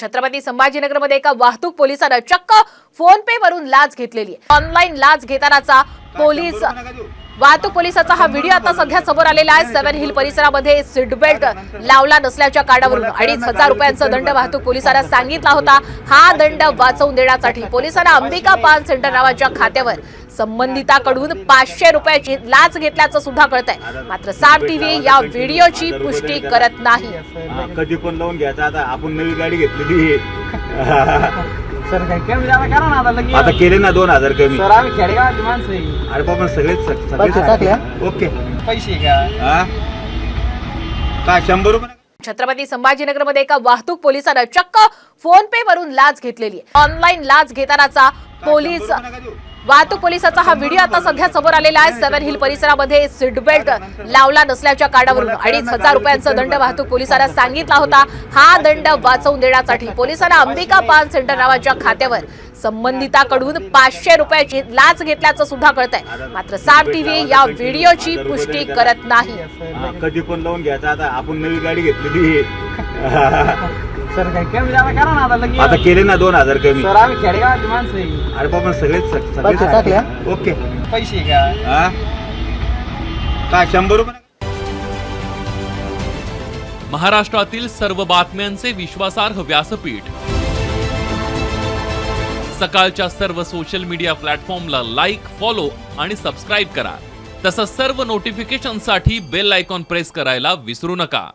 छत्रपती संभाजीनगरमध्ये एका वाहतूक पोलिसानं चक्क फोन पे वरून लाच घेतलेली आहे. ऑनलाईन लाच घेतानाचा पोलीस वाहतूक पोलिसाचा हा व्हिडिओ आता सध्या समोर आलेला आहे. सेव्हन हिल परिसरामध्ये सीट बेल्ट लावला नसल्याच्या कारणावरून अडीच हजार रुपयांचा दंड वाहतूक पोलिसांना सांगितला होता. हा दंड वाचवून देण्यासाठी पोलिसांना अंबिका पान सेंटर नावाच्या खात्यावर संबंधिताकडून पाचशे रुपयाची लाच घेतल्याचं सुद्धा कळत आहे मात्र साम टीव्ही या व्हिडिओची पुष्टी करत नाही. कधी पण लावून घ्यायचा. आता आपण नवी गाडी घेतलेली आहे. सर काय कमी जादा करा ना आता लगेच. आता केले ना दोन हजार कमी. सर आम्ही खेडेगावाची माणसं आहे. अरे बाबा सगळेच पैसे टाकले, ओके. पैसे का हा? काय शंभर रुपये? छत्रपती संभाजीनगरमध्ये एका वाहतूक पोलिसानं चक्क फोन पे वरून लाच घेतलेली आहे. ऑनलाईन लाच घेतानाचा पोलीस वाहतूक पोलिसाचा हा व्हिडिओ आता सध्या समोर आलेला आहे. सेव्हन हिल परिसरामध्ये सीट बेल्ट लावला नसल्याच्या कार्डावरून अडीच हजार रुपयांचा दंड वाहतूक पोलिसांना सांगितला होता. हा दंड वाचवून देण्यासाठी पोलिसांना अंबिका पान सेंटर नावाच्या खात्यावर संबंधिताकडून पाचशे रुपयाची लाच घेतल्याचं सुद्धा कळत आहे मात्र साम टीव्ही या व्हिडिओची पुष्टी करत नाही. कधी पण लावून घ्यायचा. आता आपण नवी गाडी घेतलेली सर काय कमी जादा करा ना आता आता लगेच केले ना दोन हजार कमी. सर आम्ही खेडेगावाची माणसं. आहे. अरे बाबा सगळेच पैसे टाकले, सगळेच ओके. पैसे का हा? काय शंभर रुपये? महाराष्ट्रातील सर्व बातम्यांचे विश्वासार्ह व्यासपीठ. सकाळच्या सर्व सोशल मीडिया प्लॅटफॉर्मला लाईक फॉलो आणि सबस्क्राईब करा. तसंच सर्व नोटिफिकेशनसाठी बेल आयकॉन प्रेस करायला विसरू नका.